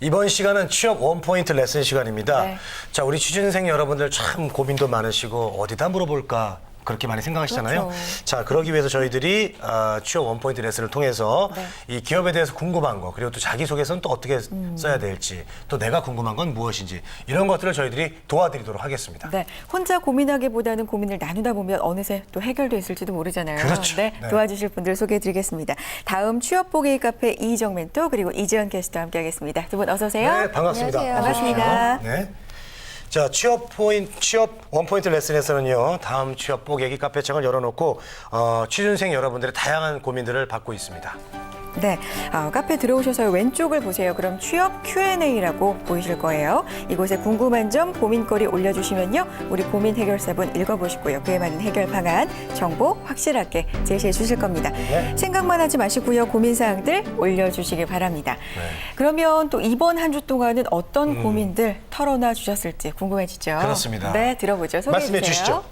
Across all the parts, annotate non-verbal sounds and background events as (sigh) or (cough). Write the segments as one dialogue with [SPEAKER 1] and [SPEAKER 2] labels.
[SPEAKER 1] 이번 시간은 취업 원포인트 레슨 시간입니다.
[SPEAKER 2] 네.
[SPEAKER 1] 자, 우리 취준생 여러분들 참 고민도 많으시고 어디다 물어볼까 그렇게 많이 생각하시잖아요.
[SPEAKER 2] 그렇죠.
[SPEAKER 1] 자, 그러기 위해서 저희들이 아, 취업 원포인트 레슨을 통해서
[SPEAKER 2] 네.
[SPEAKER 1] 이 기업에 대해서 궁금한 거 그리고 또 자기소개서는 또 어떻게
[SPEAKER 2] 음.
[SPEAKER 1] 써야 될지 또 내가 궁금한 건 무엇인지 이런 것들을 저희들이 도와드리도록 하겠습니다.
[SPEAKER 2] 네, 혼자 고민하기보다는 고민을 나누다 보면 어느새 또 해결도 있을지도 모르잖아요.
[SPEAKER 1] 그렇죠.
[SPEAKER 2] 네,
[SPEAKER 1] 네.
[SPEAKER 2] 도와주실 분들 소개해드리겠습니다. 다음 취업 보기 카페 이정 멘토 그리고 이지연 게스트와 함께하겠습니다. 두 분 어서 오세요.
[SPEAKER 1] 네, 반갑습니다.
[SPEAKER 2] 안녕하세요. 반갑습니다.
[SPEAKER 1] 네. 자, 취업 포인트, 취업 원포인트 레슨에서는요, 다음 취업 보기 카페 창을 열어놓고, 어, 취준생 여러분들의 다양한 고민들을 받고 있습니다.
[SPEAKER 2] 네, 어, 카페 들어오셔서 왼쪽을 보세요. 그럼 취업 Q&A라고 보이실 거예요. 이곳에 궁금한 점, 고민거리 올려주시면요. 우리 고민 해결사분 읽어보시고요. 그에 맞는 해결 방안, 정보 확실하게 제시해 주실 겁니다.
[SPEAKER 1] 네.
[SPEAKER 2] 생각만 하지 마시고요. 고민사항들 올려주시기 바랍니다.
[SPEAKER 1] 네.
[SPEAKER 2] 그러면 또 이번 한 주 동안은 어떤 고민들 털어놔 주셨을지 궁금해지죠?
[SPEAKER 1] 음. 그렇습니다.
[SPEAKER 2] 네, 들어보죠. 소개해
[SPEAKER 1] 말씀해
[SPEAKER 2] 주세요.
[SPEAKER 1] 주시죠.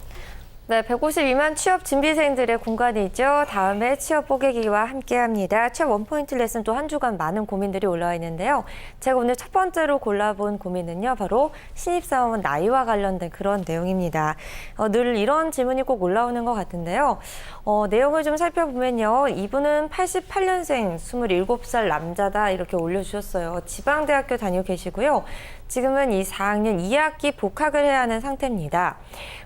[SPEAKER 3] 네, 152만 취업 준비생들의 공간이죠. 다음에 취업 보객기와 함께합니다. 취업 원포인트 레슨 또 한 주간 많은 고민들이 올라와 있는데요. 제가 오늘 첫 번째로 골라본 고민은요, 바로 신입사원 나이와 관련된 그런 내용입니다. 어, 늘 이런 질문이 꼭 올라오는 것 같은데요. 어, 내용을 좀 살펴보면요, 이분은 88년생, 27살 남자다 이렇게 올려주셨어요. 지방대학교 다니고 계시고요. 지금은 이 4학년 2학기 복학을 해야 하는 상태입니다.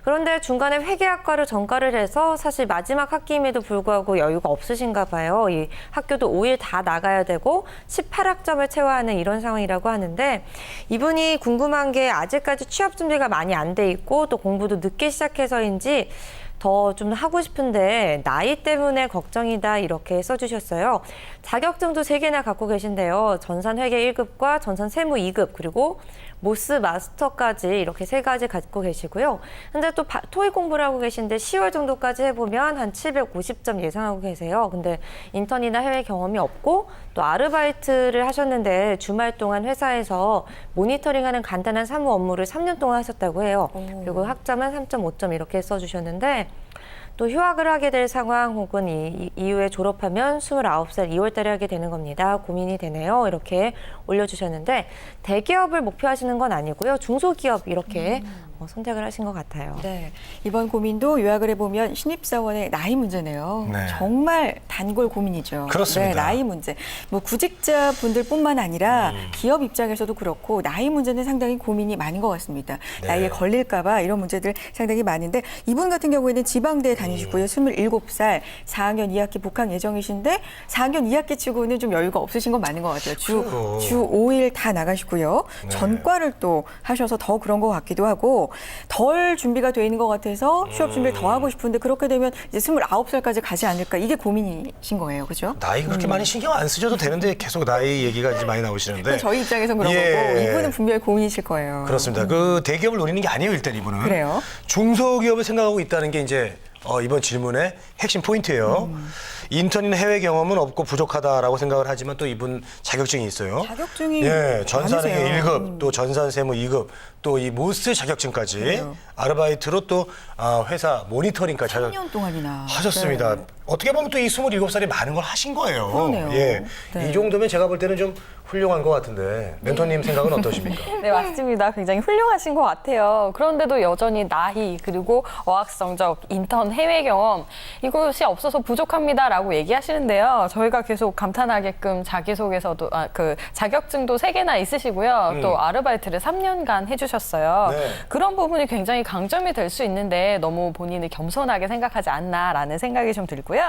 [SPEAKER 3] 그런데 중간에 회계학과를 전과를 해서 사실 마지막 학기임에도 불구하고 여유가 없으신가 봐요. 이 학교도 5일 다 나가야 되고 18학점을 채워야 하는 이런 상황이라고 하는데 이분이 궁금한 게 아직까지 취업 준비가 많이 안 돼 있고 또 공부도 늦게 시작해서인지 더 좀 하고 싶은데 나이 때문에 걱정이다 이렇게 써주셨어요. 자격증도 세개나 갖고 계신데요. 전산 회계 1급과 전산 세무 2급 그리고 모스 마스터까지 이렇게 세 가지 갖고 계시고요. 근데 또 바- 토익 공부를 하고 계신데 10월 정도까지 해보면 한 750점 예상하고 계세요. 근데 인턴이나 해외 경험이 없고 또 아르바이트를 하셨는데 주말 동안 회사에서 모니터링하는 간단한 사무 업무를 3년 동안 하셨다고 해요. 그리고 학점은 3.5점 이렇게 써주셨는데 또 휴학을 하게 될 상황 혹은 이, 이- 이후에 졸업하면 29살 2월 달에 하게 되는 겁니다. 고민이 되네요. 이렇게 올려주셨는데 대기업을 목표하시는 건 아니고요. 중소기업 이렇게 어, 선택을 하신 것 같아요.
[SPEAKER 2] 네, 이번 고민도 요약을 해보면 신입사원의 나이 문제네요.
[SPEAKER 1] 네.
[SPEAKER 2] 정말 단골 고민이죠.
[SPEAKER 1] 그렇습니다.
[SPEAKER 2] 네, 나이 문제. 뭐 구직자 분들뿐만 아니라
[SPEAKER 1] 음.
[SPEAKER 2] 기업 입장에서도 그렇고 나이 문제는 상당히 고민이 많은 것 같습니다.
[SPEAKER 1] 네.
[SPEAKER 2] 나이에 걸릴까봐 이런 문제들 상당히 많은데 이분 같은 경우에는 지방대에
[SPEAKER 1] 음.
[SPEAKER 2] 다니시고요. 27살 4학년 2학기 복학 예정이신데 4학년 2학기 치고는 좀 여유가 없으신 건 맞는 것 같아요. 주. 주 5일 다 나가시고요.
[SPEAKER 1] 네.
[SPEAKER 2] 전과를 또 하셔서 더 그런 것 같기도 하고 덜 준비가 돼 있는 것 같아서 취업 준비를 더 하고 싶은데 그렇게 되면 이제 29살까지 가지 않을까 이게 고민이신 거예요. 그죠?
[SPEAKER 1] 나이 그렇게 많이 신경 안 쓰셔도 되는데 계속 나이 얘기가 이제 많이 나오시는데.
[SPEAKER 2] 저희 입장에서는 그런
[SPEAKER 1] 예.
[SPEAKER 2] 거고 이분은 분명히 고민이실 거예요.
[SPEAKER 1] 그렇습니다. 그 대기업을 노리는 게 아니에요, 일단 이분은.
[SPEAKER 2] 그래요?
[SPEAKER 1] 중소기업을 생각하고 있다는 게 이제 어, 이번 질문의 핵심 포인트예요.
[SPEAKER 2] 음.
[SPEAKER 1] 인턴이나 해외 경험은 없고 부족하다라고 생각을 하지만 또 이분 자격증이 있어요.
[SPEAKER 2] 자격증이
[SPEAKER 1] 예, 전산회계
[SPEAKER 2] 많으세요.
[SPEAKER 1] 1급, 또 전산세무 2급, 또 이 모스 자격증까지
[SPEAKER 2] 그래요.
[SPEAKER 1] 아르바이트로 또 아, 회사 모니터링까지 자격-
[SPEAKER 2] 3년 동안이나
[SPEAKER 1] 하셨습니다.
[SPEAKER 2] 네.
[SPEAKER 1] 어떻게 보면 또 이 27살이 많은 걸 하신 거예요.
[SPEAKER 2] 그러네요.
[SPEAKER 1] 예.
[SPEAKER 2] 네.
[SPEAKER 1] 이 정도면 제가 볼 때는 좀 훌륭한 것 같은데 멘토님 생각은 어떠십니까? (laughs)
[SPEAKER 4] 네, 맞습니다. 굉장히 훌륭하신 것 같아요. 그런데도 여전히 나이, 그리고 어학 성적, 인턴 해외 경험, 이것이 없어서 부족합니다라고 얘기하시는데요. 저희가 계속 감탄하게끔 자기소개서도, 아, 그, 자격증도 세개나 있으시고요. 또 아르바이트를 3년간 해주셨어요.
[SPEAKER 1] 네.
[SPEAKER 4] 그런 부분이 굉장히 강점이 될 수 있는데 너무 본인을 겸손하게 생각하지 않나라는 생각이 좀 들고요.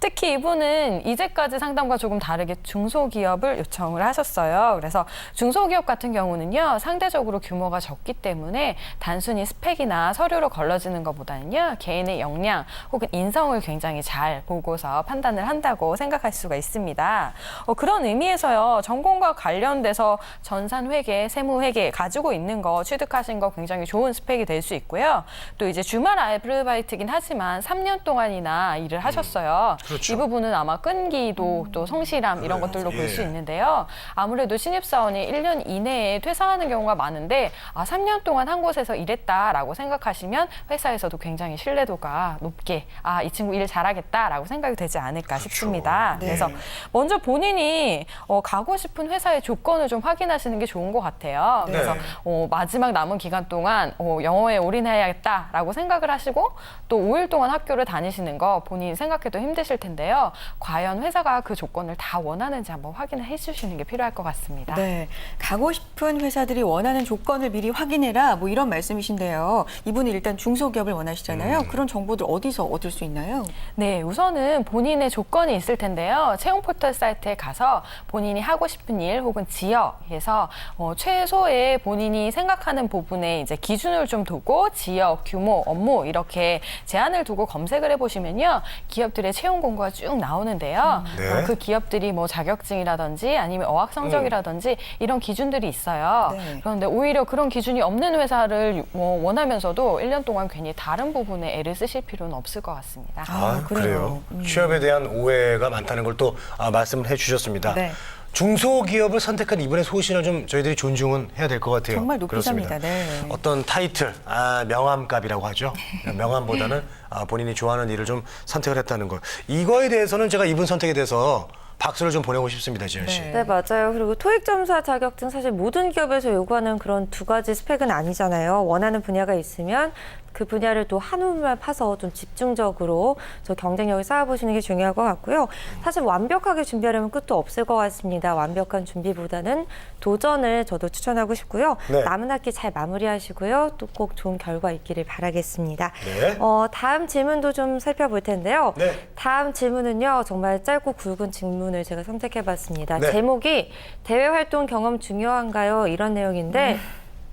[SPEAKER 4] 특히 이분은 이제까지 상담과 조금 다르게 중소기업을 요청을 하셨어요. 그래서 중소기업 같은 경우는요, 상대적으로 규모가 적기 때문에 단순히 스펙이나 서류로 걸러지는 것보다는요, 개인의 역량 혹은 인성을 굉장히 잘 보고서 판단을 한다고 생각할 수가 있습니다. 어, 그런 의미에서요, 전공과 관련돼서 전산회계, 세무회계 가지고 있는 거 취득하신 거 굉장히 좋은 스펙이 될 수 있고요. 또 이제 주말 아르바이트긴 하지만 3년 동안이나 일을 하셨 하셨어요.
[SPEAKER 1] 그렇죠.
[SPEAKER 4] 이 부분은 아마 끈기도 또 성실함 이런 것들로 볼 수
[SPEAKER 1] 예.
[SPEAKER 4] 있는데요. 아무래도 신입사원이 1년 이내에 퇴사하는 경우가 많은데 아, 3년 동안 한 곳에서 일했다라고 생각하시면 회사에서도 굉장히 신뢰도가 높게 아, 이 친구 일 잘하겠다라고 생각이 되지 않을까 싶습니다.
[SPEAKER 2] 네.
[SPEAKER 4] 그래서 먼저 본인이 어, 가고 싶은 회사의 조건을 좀 확인하시는 게 좋은 것 같아요.
[SPEAKER 1] 네.
[SPEAKER 4] 그래서 어, 마지막 남은 기간 동안 어, 영어에 올인해야겠다라고 생각을 하시고 또 5일 동안 학교를 다니시는 거 본인이 생각해도 힘드실 텐데요. 과연 회사가 그 조건을 다 원하는지 한번 확인을 해주시는 게 필요할 것 같습니다.
[SPEAKER 2] 네. 가고 싶은 회사들이 원하는 조건을 미리 확인해라. 뭐 이런 말씀이신데요. 이분은 일단 중소기업을 원하시잖아요.
[SPEAKER 1] 음.
[SPEAKER 2] 그런 정보들 어디서 얻을 수 있나요?
[SPEAKER 4] 네, 우선은 본인의 조건이 있을 텐데요. 채용 포털 사이트에 가서 본인이 하고 싶은 일 혹은 지역에서 어, 최소의 본인이 생각하는 부분에 이제 기준을 좀 두고 지역, 규모, 업무 이렇게 제한을 두고 검색을 해보시면요. 기업들의 채용 공고가 쭉 나오는데요.
[SPEAKER 1] 네.
[SPEAKER 4] 어, 그 기업들이 뭐 자격증이라든지 아니면 어학 성적이라든지 이런 기준들이 있어요.
[SPEAKER 2] 네.
[SPEAKER 4] 그런데 오히려 그런 기준이 없는 회사를 뭐 원하면서도 1년 동안 괜히 다른 부분에 애를 쓰실 필요는 없을 것 같습니다.
[SPEAKER 1] 아,
[SPEAKER 2] 아,
[SPEAKER 1] 그래요.
[SPEAKER 2] 그래요?
[SPEAKER 1] 취업에 대한 오해가 많다는 걸또 아, 말씀을 해주셨습니다.
[SPEAKER 2] 네.
[SPEAKER 1] 중소기업을 선택한 이분의 소신을 좀 저희들이 존중은 해야 될 것 같아요.
[SPEAKER 2] 정말 높이
[SPEAKER 1] 그렇습니다.
[SPEAKER 2] 삽니다. 네.
[SPEAKER 1] 어떤 타이틀, 아, 명함값이라고 하죠. 명함보다는 아, 본인이 좋아하는 일을 좀 선택을 했다는 것. 이거에 대해서는 제가 이분 선택에 대해서 박수를 좀 보내고 싶습니다, 지현 씨.
[SPEAKER 2] 네.
[SPEAKER 3] 네, 맞아요. 그리고 토익 점수와 자격증 사실 모든 기업에서 요구하는 그런 두 가지 스펙은 아니잖아요. 원하는 분야가 있으면 그 분야를 또 한우만 파서 좀 집중적으로 저 경쟁력을 쌓아보시는 게 중요할 것 같고요. 사실 완벽하게 준비하려면 끝도 없을 것 같습니다. 완벽한 준비보다는 도전을 저도 추천하고 싶고요.
[SPEAKER 1] 네.
[SPEAKER 3] 남은 학기 잘 마무리하시고요. 또 꼭 좋은 결과 있기를 바라겠습니다.
[SPEAKER 1] 네.
[SPEAKER 3] 어, 다음 질문도 좀 살펴볼 텐데요.
[SPEAKER 1] 네.
[SPEAKER 3] 다음 질문은요, 정말 짧고 굵은 질문을 제가 선택해봤습니다.
[SPEAKER 1] 네.
[SPEAKER 3] 제목이 대외 활동 경험 중요한가요? 이런 내용인데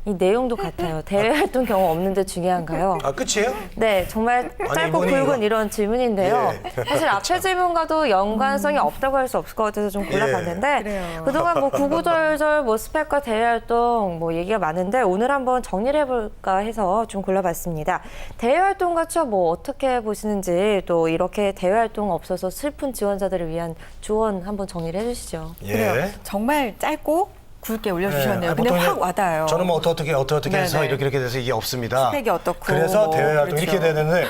[SPEAKER 3] 이 내용도 같아요. 대외 활동 경험 없는데 중요한가요?
[SPEAKER 1] 아, 끝이에요?
[SPEAKER 3] 네, 정말 짧고
[SPEAKER 1] 이분이
[SPEAKER 3] 굵은
[SPEAKER 1] 이거-
[SPEAKER 3] 이런 질문인데요.
[SPEAKER 1] 예.
[SPEAKER 3] 사실 앞에 질문과도 연관성이 없다고 할 수 없을 것 같아서 좀 골라봤는데
[SPEAKER 2] 예, 그래요.
[SPEAKER 3] 그동안 뭐 구구절절 뭐 스펙과 대외 활동 뭐 얘기가 많은데 오늘 한번 정리를 해볼까 해서 좀 골라봤습니다. 대외 활동과 취업 뭐 어떻게 보시는지 또 이렇게 대외 활동 없어서 슬픈 지원자들을 위한 조언 한번 정리를 해주시죠.
[SPEAKER 1] 예.
[SPEAKER 2] 그래요. 정말 짧고 굵게 올려주셨네요.
[SPEAKER 1] 네. 아,
[SPEAKER 2] 근데 확 와닿아요.
[SPEAKER 1] 저는 뭐 어떻게 어떻게 어떻게 해서. 이렇게 이렇게 돼서 이게 없습니다.
[SPEAKER 2] 스펙이 어떻고,
[SPEAKER 1] 그래서
[SPEAKER 2] 뭐,
[SPEAKER 1] 대외 활동
[SPEAKER 2] 그렇죠.
[SPEAKER 1] 이렇게 되는데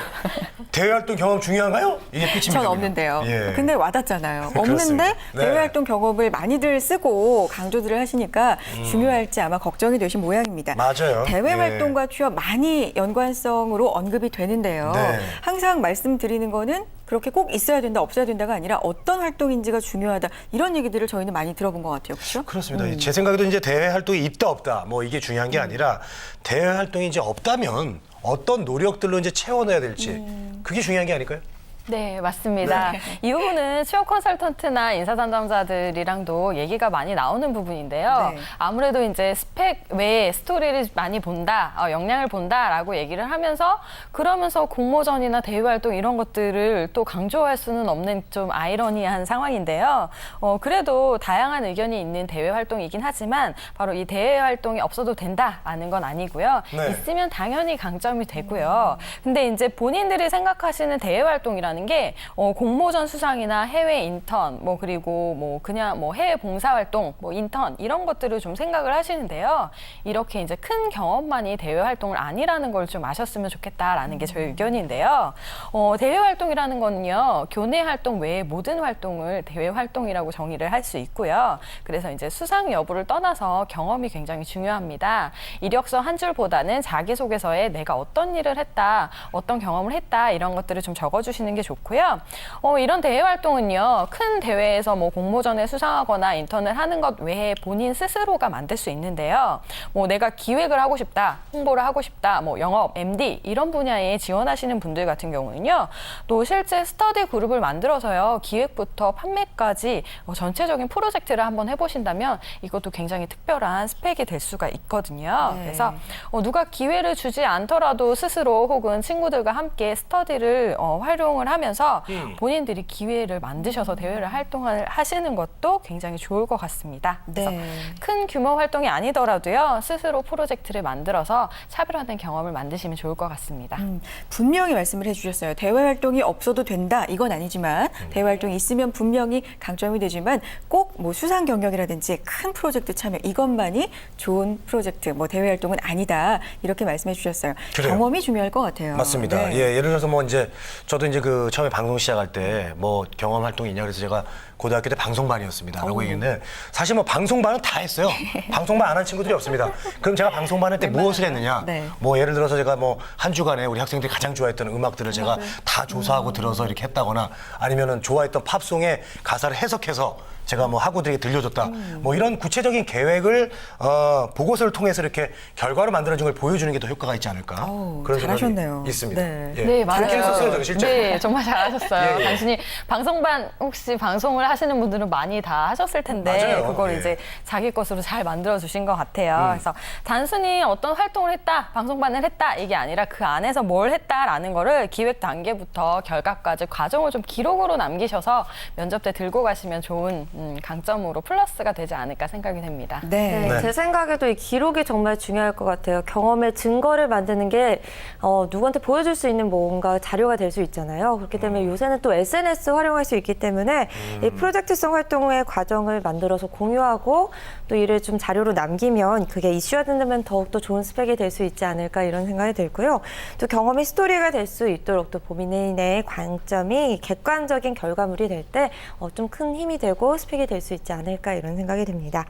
[SPEAKER 1] 대외 활동 경험 중요한가요? 이게 끝입니다.
[SPEAKER 2] 전 없는데요.
[SPEAKER 1] 예.
[SPEAKER 2] 근데 와닿잖아요. (laughs) 없는데
[SPEAKER 1] 네.
[SPEAKER 2] 대외 활동 경험을 많이들 쓰고 강조들을 하시니까 중요할지 아마 걱정이 되신 모양입니다.
[SPEAKER 1] 음. 맞아요.
[SPEAKER 2] 대외
[SPEAKER 1] 예.
[SPEAKER 2] 활동과 취업 많이 연관성으로 언급이 되는데요.
[SPEAKER 1] 네.
[SPEAKER 2] 항상 말씀드리는 거는 그렇게 꼭 있어야 된다, 없어야 된다가 아니라 어떤 활동인지가 중요하다. 이런 얘기들을 저희는 많이 들어본 것 같아요. 그렇죠?
[SPEAKER 1] 그렇습니다. 제 생각에도 이제 대외 활동이 있다 없다 뭐 이게 중요한 게 아니라 대외 활동이 이제 없다면 어떤 노력들로 이제 채워내야 될지 그게 중요한 게 아닐까요?
[SPEAKER 4] 네, 맞습니다. 이 부분은 취업 컨설턴트나 인사 담당자들이랑도 얘기가 많이 나오는 부분인데요.
[SPEAKER 2] 네.
[SPEAKER 4] 아무래도 이제 스펙 외에 스토리를 많이 본다, 어, 역량을 본다라고 얘기를 하면서 그러면서 공모전이나 대외 활동 이런 것들을 또 강조할 수는 없는 좀 아이러니한 상황인데요. 어, 그래도 다양한 의견이 있는 대외 활동이긴 하지만 바로 이 대외 활동이 없어도 된다라는 건 아니고요.
[SPEAKER 1] 네.
[SPEAKER 4] 있으면 당연히 강점이 되고요. 근데 이제 본인들이 생각하시는 대외 활동이라는 게 어, 공모전 수상이나 해외 인턴, 뭐 그리고 뭐 그냥 뭐 해외 봉사 활동, 뭐 인턴 이런 것들을 좀 생각을 하시는데요. 이렇게 이제 큰 경험만이 대외 활동을 아니라는 걸 좀 아셨으면 좋겠다라는 게 저희 의견인데요. 어, 대외 활동이라는 거는요, 교내 활동 외에 모든 활동을 대외 활동이라고 정의를 할 수 있고요. 그래서 이제 수상 여부를 떠나서 경험이 굉장히 중요합니다. 이력서 한 줄보다는 자기소개서에 내가 어떤 일을 했다, 어떤 경험을 했다, 이런 것들을 좀 적어주시는 게 좋고요. 어, 이런 대외 활동은요, 큰 대회에서 뭐 공모전에 수상하거나 인턴을 하는 것 외에 본인 스스로가 만들 수 있는데요. 뭐 내가 기획을 하고 싶다, 홍보를 하고 싶다, 뭐 영업, MD 이런 분야에 지원하시는 분들 같은 경우는요, 또 실제 스터디 그룹을 만들어서요, 기획부터 판매까지 어, 전체적인 프로젝트를 한번 해보신다면 이것도 굉장히 특별한 스펙이 될 수가 있거든요.
[SPEAKER 2] 네.
[SPEAKER 4] 그래서 어, 누가 기회를 주지 않더라도 스스로 혹은 친구들과 함께 스터디를 어, 활용을 하면서
[SPEAKER 1] 음.
[SPEAKER 4] 본인들이 기회를 만드셔서 대외를 활동을 하시는 것도 굉장히 좋을 것 같습니다. 그래서
[SPEAKER 2] 네.
[SPEAKER 4] 큰 규모 활동이 아니더라도요 스스로 프로젝트를 만들어서 차별화된 경험을 만드시면 좋을 것 같습니다.
[SPEAKER 2] 음, 분명히 말씀을 해주셨어요. 대외 활동이 없어도 된다. 이건 아니지만
[SPEAKER 1] 음.
[SPEAKER 2] 대외 활동이 있으면 분명히 강점이 되지만 꼭 뭐 수상 경력이라든지 큰 프로젝트 참여 이것만이 좋은 프로젝트 뭐 대외 활동은 아니다. 이렇게 말씀해 주셨어요.
[SPEAKER 1] 그래요.
[SPEAKER 2] 경험이 중요할 것 같아요.
[SPEAKER 1] 맞습니다.
[SPEAKER 2] 네.
[SPEAKER 1] 예, 예를 들어서 뭐 이제 저도 이제 그 처음에 방송 시작할 때 뭐 경험 활동이 있냐 그래서 제가 고등학교 때 방송반이었습니다라고 얘기했는데 사실 뭐 방송반은 다 했어요. (laughs) 방송반 안 한 친구들이 없습니다. 그럼 제가 방송반 할때 무엇을 했느냐?
[SPEAKER 2] 네.
[SPEAKER 1] 뭐 예를 들어서 제가 뭐 한 주간에 우리 학생들이 가장 좋아했던 음악들을 제가 다 조사하고 들어서 이렇게 했다거나 아니면은 좋아했던 팝송의 가사를 해석해서 제가 뭐 학우들에게 들려줬다. 뭐 이런 구체적인 계획을 어, 보고서를 통해서 이렇게 결과로 만들어진 걸 보여주는 게 더 효과가 있지 않을까?
[SPEAKER 2] 어우,
[SPEAKER 1] 그런
[SPEAKER 2] 잘하셨네요.
[SPEAKER 1] 있습니다.
[SPEAKER 2] 네.
[SPEAKER 1] 예.
[SPEAKER 4] 네, 맞아요.
[SPEAKER 1] 그렇게 했었어요, 저는 실제.
[SPEAKER 4] 네, 정말 잘하셨어요.
[SPEAKER 1] 예, 예.
[SPEAKER 4] 단순히 방송반 혹시 방송을 하시는 분들은 많이 다 하셨을 텐데
[SPEAKER 1] 맞아요.
[SPEAKER 4] 그걸
[SPEAKER 1] 예. 음.
[SPEAKER 4] 이제 자기 것으로 잘 만들어 주신 것 같아요. 그래서 단순히 어떤 활동을 했다, 방송반을 했다 이게 아니라 그 안에서 뭘 했다라는 거를 기획 단계부터 결과까지 과정을 좀 기록으로 남기셔서 면접 때 들고 가시면 좋은 음, 강점으로 플러스가 되지 않을까 생각이 됩니다.
[SPEAKER 2] 네.
[SPEAKER 3] 네,
[SPEAKER 1] 네.
[SPEAKER 3] 제 생각에도 이 기록이 정말 중요할 것 같아요. 경험의 증거를 만드는 게 어, 누구한테 보여줄 수 있는 뭔가 자료가 될 수 있잖아요. 그렇기 때문에 요새는 또 SNS 활용할 수 있기 때문에 이 프로젝트성 활동의 과정을 만들어서 공유하고 또 이를 좀 자료로 남기면 그게 이슈화 된다면 더욱더 좋은 스펙이 될 수 있지 않을까 이런 생각이 들고요. 또 경험이 스토리가 될 수 있도록 또 고민인의 관점이 객관적인 결과물이 될때 어, 좀큰 힘이 되고 스펙이 될 수 있지 않을까 이런 생각이 듭니다.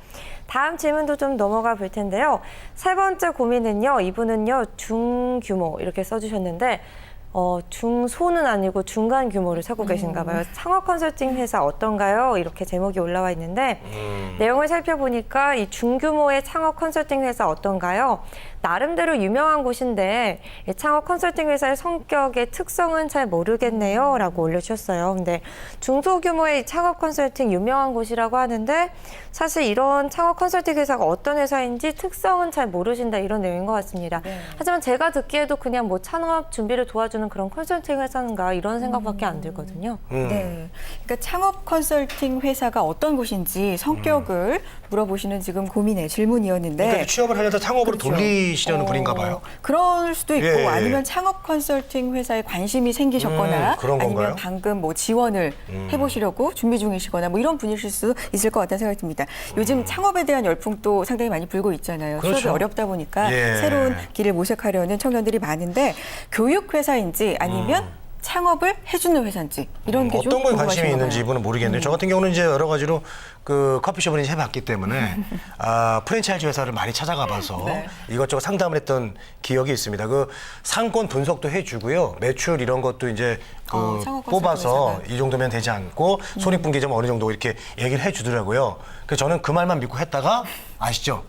[SPEAKER 3] 다음 질문도 좀 넘어가 볼 텐데요. 세 번째 고민은요. 이분은요. 중규모 이렇게 써주셨는데 어, 중소는 아니고 중간 규모를 찾고 계신가 봐요. 창업 컨설팅 회사 어떤가요? 이렇게 제목이 올라와 있는데 내용을 살펴보니까 이 중규모의 창업 컨설팅 회사 어떤가요? 나름대로 유명한 곳인데 이 창업 컨설팅 회사의 성격의 특성은 잘 모르겠네요. 라고 올려주셨어요. 근데 중소규모의 창업 컨설팅 유명한 곳이라고 하는데 사실 이런 창업 컨설팅 회사가 어떤 회사인지 특성은 잘 모르신다 이런 내용인 것 같습니다. 하지만 제가 듣기에도 그냥 뭐 창업 준비를 도와주는 그런 컨설팅 회사인가 이런 생각밖에 안 들거든요.
[SPEAKER 1] 음.
[SPEAKER 2] 네. 그러니까 창업 컨설팅 회사가 어떤 곳인지 성격을 물어보시는 지금 고민의 질문이었는데
[SPEAKER 1] 그러니까 취업을 하려다 창업으로
[SPEAKER 2] 그렇죠.
[SPEAKER 1] 돌리시려는
[SPEAKER 2] 어,
[SPEAKER 1] 분인가 봐요.
[SPEAKER 2] 그럴 수도 있고
[SPEAKER 1] 예, 예.
[SPEAKER 2] 아니면 창업 컨설팅 회사에 관심이 생기셨거나
[SPEAKER 1] 음, 그런
[SPEAKER 2] 아니면
[SPEAKER 1] 건가요? 음.
[SPEAKER 2] 방금 뭐 지원을 해보시려고 준비 중이시거나 뭐 이런 분이실 수 있을 것 같다는 생각이 듭니다. 요즘 창업에 대한 열풍도 상당히 많이 불고 있잖아요.
[SPEAKER 1] 음. 그렇죠.
[SPEAKER 2] 취업이 어렵다 보니까
[SPEAKER 1] 예.
[SPEAKER 2] 새로운 길을 모색하려는 청년들이 많은데 교육 회사인 지 아니면 창업을 해주는 회사인지 이런 게좀
[SPEAKER 1] 음. 어떤 거에 관심이 있는지. 이분은 모르겠네요. 저 같은 경우는 이제 여러 가지로 그 커피숍을 이제 해봤기 때문에 (laughs) 아, 프랜차이즈 회사를 많이 찾아가 봐서
[SPEAKER 2] 네.
[SPEAKER 1] 이것저것 상담을 했던 기억이 있습니다. 그 상권 분석도 해주고요. 매출 이런 것도 이제 그
[SPEAKER 2] 어,
[SPEAKER 1] 뽑아서
[SPEAKER 2] 회사가.
[SPEAKER 1] 이 정도면 되지 않고 손익분기점 어느 정도 이렇게 얘기를 해주더라고요. 그래서 저는 그 말만 믿고 했다가 아시죠?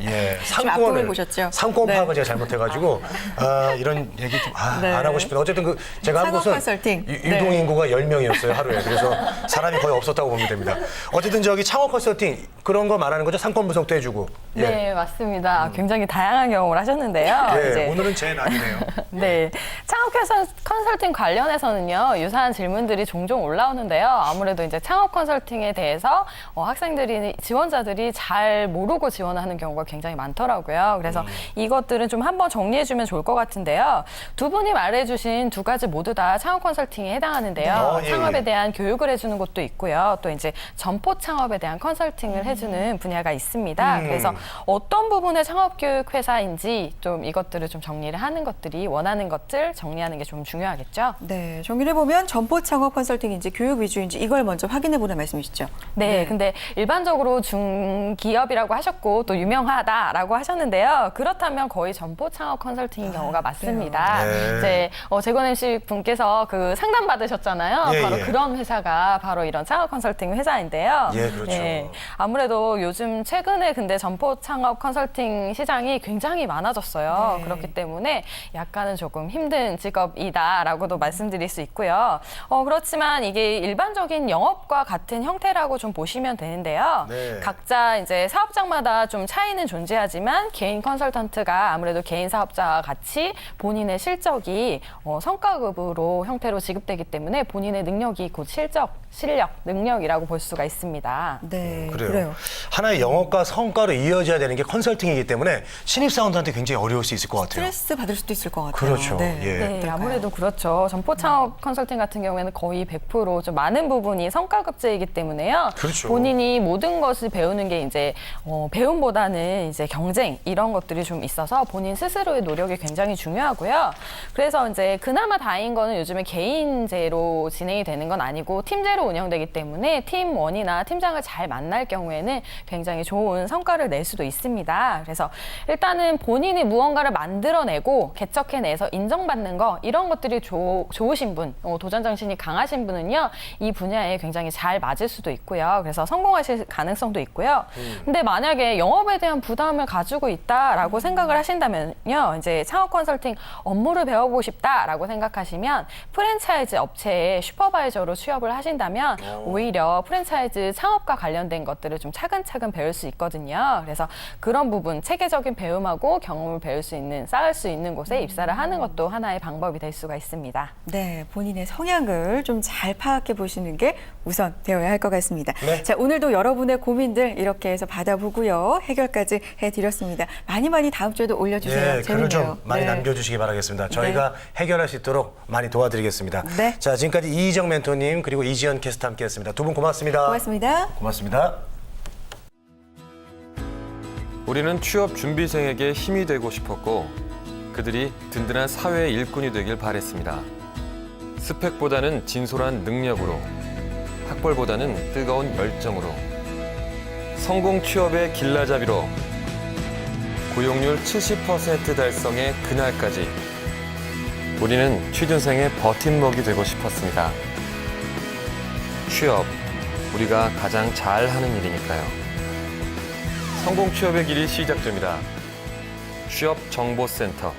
[SPEAKER 1] 예, 상권을
[SPEAKER 2] 보셨죠?
[SPEAKER 1] 상권
[SPEAKER 2] 네.
[SPEAKER 1] 파악을 제가 잘못해가지고 아, 이런 얘기 좀 아,
[SPEAKER 2] 네.
[SPEAKER 1] 안 하고 싶은데 어쨌든 그 제가 한 곳은
[SPEAKER 2] 컨설팅.
[SPEAKER 1] 유-
[SPEAKER 2] 네.
[SPEAKER 1] 유동 인구가 10명이었어요, 하루에. 그래서 사람이 거의 없었다고 보면 됩니다. 어쨌든 저기 창업 컨설팅 그런 거 말하는 거죠. 상권 분석도 해주고. 예.
[SPEAKER 4] 네, 맞습니다. 굉장히 다양한 경험을 하셨는데요.
[SPEAKER 1] 예,
[SPEAKER 4] 이제
[SPEAKER 1] 오늘은 제 날이네요. (laughs)
[SPEAKER 4] 네. 창업 컨설- 컨설팅 관련해서는요, 유사한 질문들이 종종 올라오는데요. 아무래도 이제 창업 컨설팅에 대해서 어, 학생들이, 지원자들이 잘 모르고 지원하는 경우가 굉장히 많더라고요. 그래서
[SPEAKER 1] 음.
[SPEAKER 4] 이것들은 좀 한번 정리해 주면 좋을 것 같은데요. 두 분이 말해 주신 두 가지 모두 다 창업 컨설팅에 해당하는데요.
[SPEAKER 1] 어, 예,
[SPEAKER 4] 창업에
[SPEAKER 1] 예.
[SPEAKER 4] 대한 교육을 해 주는 곳도 있고요. 또 이제 점포 창업에 대한 컨설팅을 해주는 분야가 있습니다.
[SPEAKER 1] 음.
[SPEAKER 4] 그래서 어떤 부분의 창업 교육 회사인지 좀 이것들을 좀 정리를 하는 것들이 원하는 것들 정리하는 게 좀 중요하겠죠.
[SPEAKER 2] 네, 정리를 해보면 점포 창업 컨설팅인지 교육 위주인지 이걸 먼저 확인해 보는 말씀이시죠.
[SPEAKER 4] 네, 근데 일반적으로 중기업이라고 하셨고 또 유명 하다라고 하셨는데요. 그렇다면 거의 점포 창업 컨설팅인 경우가 맞습니다.
[SPEAKER 1] 네.
[SPEAKER 4] 이제 어, 재건 MC 분께서 그 상담 받으셨잖아요.
[SPEAKER 1] 예,
[SPEAKER 4] 바로
[SPEAKER 1] 예.
[SPEAKER 4] 그런 회사가 바로 이런 창업 컨설팅 회사인데요.
[SPEAKER 1] 예, 그렇죠.
[SPEAKER 4] 아무래도 요즘 최근에 근데 점포 창업 컨설팅 시장이 굉장히 많아졌어요.
[SPEAKER 2] 네.
[SPEAKER 4] 그렇기 때문에 약간은 조금 힘든 직업이다라고도 말씀드릴 수 있고요. 어, 그렇지만 이게 일반적인 영업과 같은 형태라고 좀 보시면 되는데요.
[SPEAKER 1] 네.
[SPEAKER 4] 각자 이제 사업장마다 좀 차이는 존재하지만 개인 컨설턴트가 아무래도 개인 사업자와 같이 본인의 실적이 어, 성과급으로 형태로 지급되기 때문에 본인의 능력이 곧 실적, 실력, 능력이라고 볼 수가 있습니다.
[SPEAKER 2] 네,
[SPEAKER 1] 그래요.
[SPEAKER 2] 그래요.
[SPEAKER 1] 하나의 영업과 성과로 이어져야 되는 게 컨설팅이기 때문에 신입 사원들한테 굉장히 어려울 수 있을 것 같아요.
[SPEAKER 2] 스트레스 받을 수도 있을 것 같아요.
[SPEAKER 1] 그렇죠. 예.
[SPEAKER 4] 네? 아무래도 그렇죠. 점포 창업 컨설팅 같은 경우에는 거의 100%좀 많은 부분이 성과급제이기 때문에요.
[SPEAKER 1] 그렇죠.
[SPEAKER 4] 본인이 모든 것을 배우는 게 이제 어, 배움보다는 이제 경쟁 이런 것들이 좀 있어서 본인 스스로의 노력이 굉장히 중요하고요. 그래서 이제 그나마 다행인 거는 요즘에 개인제로 진행이 되는 건 아니고 팀제로 운영되기 때문에 팀원이나 팀장을 잘 만날 경우에는 굉장히 좋은 성과를 낼 수도 있습니다. 그래서 일단은 본인이 무언가를 만들어내고 개척해내서 인정받는 거 이런 것들이 좋- 좋으신 분, 어, 도전 정신이 강하신 분은요 이 분야에 굉장히 잘 맞을 수도 있고요. 그래서 성공하실 가능성도 있고요. 근데 만약에 영업에 대한 부담을 가지고 있다라고 생각을 하신다면요, 이제 창업 컨설팅 업무를 배워보고 싶다라고 생각하시면 프랜차이즈 업체에 슈퍼바이저로 취업을 하신다면 오히려 프랜차이즈 창업과 관련된 것들을 좀 차근차근 배울 수 있거든요. 그래서 그런 부분 체계적인 배움하고 경험을 배울 수 있는 쌓을 수 있는 곳에 입사를 하는 것도 하나의 방법이 될 수가 있습니다.
[SPEAKER 2] 네, 본인의 성향을 좀 잘 파악해 보시는 게 우선 되어야 할 것 같습니다.
[SPEAKER 1] 네.
[SPEAKER 2] 자, 오늘도 여러분의 고민들 이렇게 해서 받아보고요. 해결까지 해드렸습니다. 많이 많이 다음 주에도 올려주세요.
[SPEAKER 1] 예, 글을
[SPEAKER 2] 재밌네요.
[SPEAKER 1] 좀 많이
[SPEAKER 2] 네.
[SPEAKER 1] 남겨주시기 바라겠습니다. 저희가 해결할 수 있도록 많이 도와드리겠습니다.
[SPEAKER 2] 네.
[SPEAKER 1] 자, 지금까지 이희정 멘토님 그리고 이지연 캐스터 함께했습니다. 두 분 고맙습니다.
[SPEAKER 2] 고맙습니다.
[SPEAKER 1] 고맙습니다.
[SPEAKER 5] 우리는 취업 준비생에게 힘이 되고 싶었고 그들이 든든한 사회의 일꾼이 되길 바랬습니다. 스펙보다는 진솔한 능력으로 학벌보다는 뜨거운 열정으로 성공 취업의 길라잡이로 고용률 70% 달성의 그날까지 우리는 취준생의 버팀목이 되고 싶었습니다. 취업, 우리가 가장 잘하는 일이니까요. 성공 취업의 길이 시작됩니다. 취업 정보센터